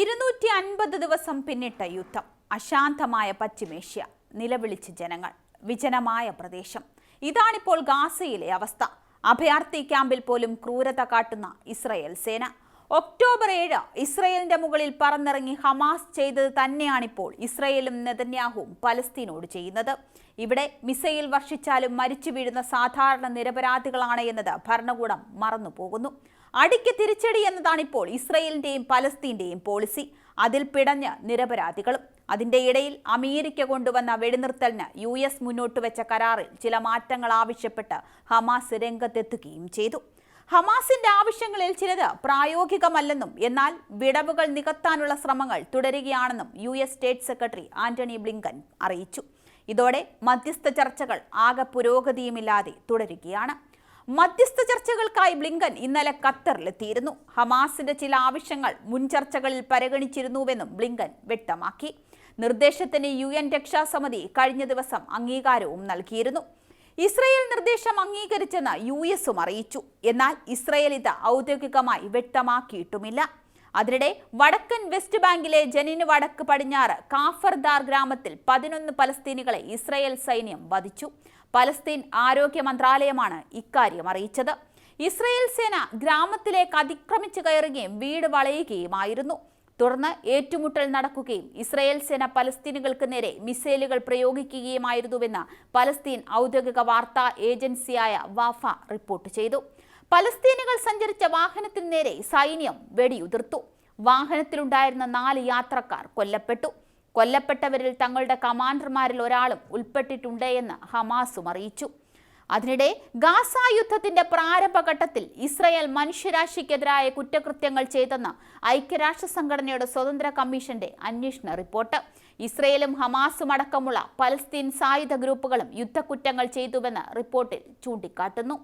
ഇരുന്നൂറ്റി അൻപത് ദിവസം പിന്നിട്ട യുദ്ധം. അശാന്തമായ പശ്ചിമേഷ്യ നിലവിളിച്ച് ജനങ്ങൾ വിജനമായ പ്രദേശം. ഇതാണിപ്പോൾ ഗാസയിലെ അവസ്ഥ. അഭയാർത്ഥി ക്യാമ്പിൽ പോലും ക്രൂരത കാട്ടുന്ന ഇസ്രയേൽ സേന. ഒക്ടോബർ ഏഴ് ഇസ്രയേലിന്റെ മുകളിൽ പറന്നിറങ്ങി ഹമാസ് ചെയ്തത് തന്നെയാണിപ്പോൾ ഇസ്രയേലും നെതന്യാഹുവും പലസ്തീനോട് ചെയ്യുന്നത്. ഇവിടെ മിസൈൽ വർഷിച്ചാലും മരിച്ചു വീഴുന്ന സാധാരണ നിരപരാധികളാണ് എന്നത് ഭരണകൂടം മറന്നുപോകുന്നു. അടിക്ക് തിരിച്ചടി എന്നതാണിപ്പോൾ ഇസ്രയേലിന്റെയും പലസ്തീന്റെയും പോളിസി. അതിൽ പിടഞ്ഞ് നിരപരാധികളും. അതിന്റെ ഇടയിൽ അമേരിക്ക കൊണ്ടുവന്ന വെടിനിർത്തലിന് യു എസ് മുന്നോട്ട് വെച്ച കരാറിൽ ചില മാറ്റങ്ങൾ ആവശ്യപ്പെട്ട് ഹമാസ് രംഗത്തെത്തുകയും ചെയ്തു. ഹമാസിന്റെ ആവശ്യങ്ങളിൽ ചിലത് പ്രായോഗികമല്ലെന്നും എന്നാൽ വിടവുകൾ നികത്താനുള്ള ശ്രമങ്ങൾ തുടരുകയാണെന്നും U S state secretary Antony Blinken അറിയിച്ചു. ഇതോടെ മധ്യസ്ഥ ചർച്ചകൾ ആകെ പുരോഗതിയുമില്ലാതെ തുടരുകയാണ്. മധ്യസ്ഥ ചർച്ചകൾക്കായി ബ്ലിങ്കൻ ഇന്നലെ ഖത്തറിലെത്തിയിരുന്നു. ഹമാസിന്റെ ചില ആവശ്യങ്ങൾ മുൻ ചർച്ചകളിൽ പരിഗണിച്ചിരുന്നുവെന്നും ബ്ലിങ്കൻ വ്യക്തമാക്കി. നിർദ്ദേശത്തിന് യു എൻ രക്ഷാസമിതി കഴിഞ്ഞ ദിവസം അംഗീകാരവും നൽകിയിരുന്നു. ഇസ്രയേൽ നിർദ്ദേശം അംഗീകരിച്ചെന്ന് യു എസും അറിയിച്ചു. എന്നാൽ ഇസ്രയേൽ ഇത് ഔദ്യോഗികമായി വ്യക്തമാക്കിയിട്ടുമില്ല. അതിനിടെ വടക്കൻ വെസ്റ്റ് ബാങ്കിലെ ജനിന് വടക്ക് പടിഞ്ഞാറ് കാഫർദാർ ഗ്രാമത്തിൽ പതിനൊന്ന് പലസ്തീനികളെ ഇസ്രയേൽ സൈന്യം വധിച്ചു. പലസ്തീൻ ആരോഗ്യ മന്ത്രാലയമാണ് ഇക്കാര്യം അറിയിച്ചത്. ഇസ്രയേൽ സേന ഗ്രാമത്തിലേക്ക് അതിക്രമിച്ചു കയറുകയും വീട് വളയുകയുമായിരുന്നു. തുടർന്ന് ഏറ്റുമുട്ടൽ നടക്കുകയും ഇസ്രയേൽ സേന പലസ്തീനുകൾക്ക് നേരെ മിസൈലുകൾ പ്രയോഗിക്കുകയുമായിരുന്നുവെന്ന് പലസ്തീൻ ഔദ്യോഗിക വാർത്താ ഏജൻസിയായ വാഫ റിപ്പോർട്ട് ചെയ്തു. പലസ്തീനുകൾ സഞ്ചരിച്ച വാഹനത്തിന് നേരെ സൈന്യം വെടിയുതിർത്തു. വാഹനത്തിലുണ്ടായിരുന്ന നാല് യാത്രക്കാർ കൊല്ലപ്പെട്ടു. കൊല്ലപ്പെട്ടവരിൽ തങ്ങളുടെ കമാൻഡർമാരിൽ ഒരാളും ഉൾപ്പെട്ടിട്ടുണ്ട് എന്ന് ഹമാസും അറിയിച്ചു. അതിനിടെ ഗാസ യുദ്ധത്തിന്റെ പ്രാരംഭഘട്ടത്തിൽ ഇസ്രയേൽ മനുഷ്യരാശിക്കെതിരായ കുറ്റകൃത്യങ്ങൾ ചെയ്തെന്ന് ഐക്യരാഷ്ട്ര സംഘടനയുടെ സ്വതന്ത്ര കമ്മീഷന്റെ അന്വേഷണ റിപ്പോർട്ട്. ഇസ്രയേലും ഹമാസും അടക്കമുള്ള പലസ്തീൻ സായുധ ഗ്രൂപ്പുകളും യുദ്ധക്കുറ്റങ്ങൾ ചെയ്തുവെന്ന് റിപ്പോർട്ടിൽ ചൂണ്ടിക്കാട്ടുന്നു.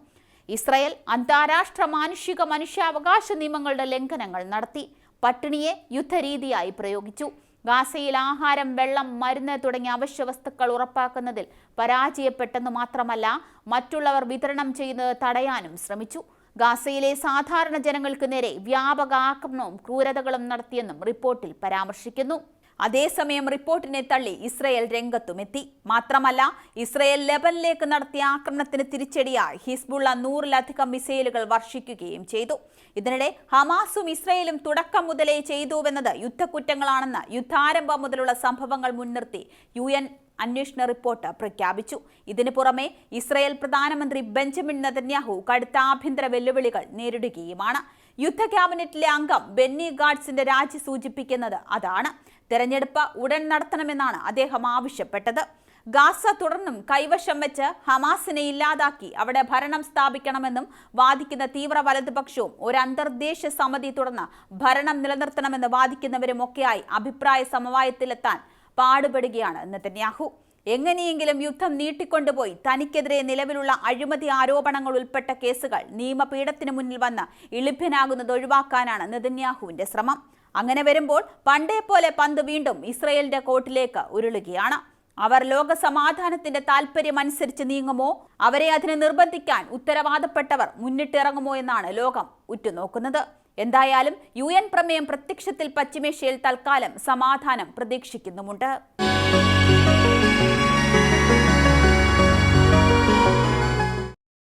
ഇസ്രയേൽ അന്താരാഷ്ട്ര മാനുഷിക മനുഷ്യാവകാശ നിയമങ്ങളുടെ ലംഘനങ്ങൾ നടത്തി. പട്ടിണിയെ യുദ്ധരീതിയായി പ്രയോഗിച്ചു. ഗാസയിൽ ആഹാരം വെള്ളം മരുന്ന് തുടങ്ങിയ അവശ്യ വസ്തുക്കൾ ഉറപ്പാക്കുന്നതിൽ പരാജയപ്പെട്ടെന്ന് മാത്രമല്ല മറ്റുള്ളവർ വിതരണം ചെയ്യുന്നത് തടയാനും ശ്രമിച്ചു. ഗാസയിലെ സാധാരണ ജനങ്ങൾക്ക് നേരെ വ്യാപക ആക്രമണവും ക്രൂരതകളും നടത്തിയെന്നും റിപ്പോർട്ടിൽ പരാമർശിക്കുന്നു. അതേസമയം റിപ്പോർട്ടിനെ തള്ളി ഇസ്രയേൽ രംഗത്തുമെത്തി. മാത്രമല്ല ഇസ്രയേൽ ലെബനിലേക്ക് നടത്തിയ ആക്രമണത്തിന് തിരിച്ചടിയായി ഹിസ്ബുള്ള നൂറിലധികം മിസൈലുകൾ വർഷിക്കുകയും ചെയ്തു. ഇതിനിടെ ഹമാസും ഇസ്രയേലും തുടക്കം മുതലേ ചെയ്തുവെന്നത് യുദ്ധക്കുറ്റങ്ങളാണെന്ന് യുദ്ധാരംഭം മുതലുള്ള സംഭവങ്ങൾ മുൻനിർത്തി യു എൻ അന്വേഷണ റിപ്പോർട്ട് പ്രഖ്യാപിച്ചു. ഇതിനു പുറമെ ഇസ്രയേൽ പ്രധാനമന്ത്രി ബെഞ്ചമിൻ നെതന്യാഹു കടുത്ത ആഭ്യന്തര വെല്ലുവിളികൾ നേരിടുകയുമാണ്. യുദ്ധ ക്യാബിനറ്റിലെ അംഗം ബെന്നി ഗാഡ്സിന്റെ രാജി സൂചിപ്പിക്കുന്നത് അതാണ്. തെരഞ്ഞെടുപ്പ് ഉടൻ നടത്തണമെന്നാണ് അദ്ദേഹം ആവശ്യപ്പെട്ടത്. ഗാസ തുടർന്നും കൈവശം വെച്ച് ഹമാസിനെ ഇല്ലാതാക്കി അവിടെ ഭരണം സ്ഥാപിക്കണമെന്നും വാദിക്കുന്ന തീവ്ര വലതുപക്ഷവും ഒരു അന്തർദേശീയ സമിതി തുടർന്ന് ഭരണം നിലനിർത്തണമെന്ന് വാദിക്കുന്നവരും ഒക്കെയായി അഭിപ്രായ സമവായത്തിലെത്താൻ പാടുപെടുകയാണ് നെതന്യാഹു. എങ്ങനെയെങ്കിലും യുദ്ധം നീട്ടിക്കൊണ്ടുപോയി തനിക്കെതിരെ നിലവിലുള്ള അഴിമതി ആരോപണങ്ങൾ ഉൾപ്പെട്ട കേസുകൾ നിയമപീഠത്തിന് മുന്നിൽ വന്ന് ഇളിഭ്യനാകുന്നത് ഒഴിവാക്കാനാണ് നെതന്യാഹുവിന്റെ ശ്രമം. അങ്ങനെ വരുമ്പോൾ പണ്ടേ പോലെ പന്ത് വീണ്ടും ഇസ്രയേലിന്റെ കോർട്ടിലേക്ക് ഉരുളുകയാണ്. അവർ ലോക സമാധാനത്തിന്റെ താല്പര്യം അനുസരിച്ച് നീങ്ങുമോ? അവരെ അതിനെ നിർബന്ധിക്കാൻ ഉത്തരവാദപ്പെട്ടവർ മുന്നിട്ടിറങ്ങുമോ എന്നാണ് ലോകം ഉറ്റുനോക്കുന്നത്. എന്തായാലും യു എൻ പ്രമേയം പ്രത്യക്ഷത്തിൽ പശ്ചിമേഷ്യയിൽ തൽക്കാലം സമാധാനം പ്രതീക്ഷിക്കുന്നുമുണ്ട്.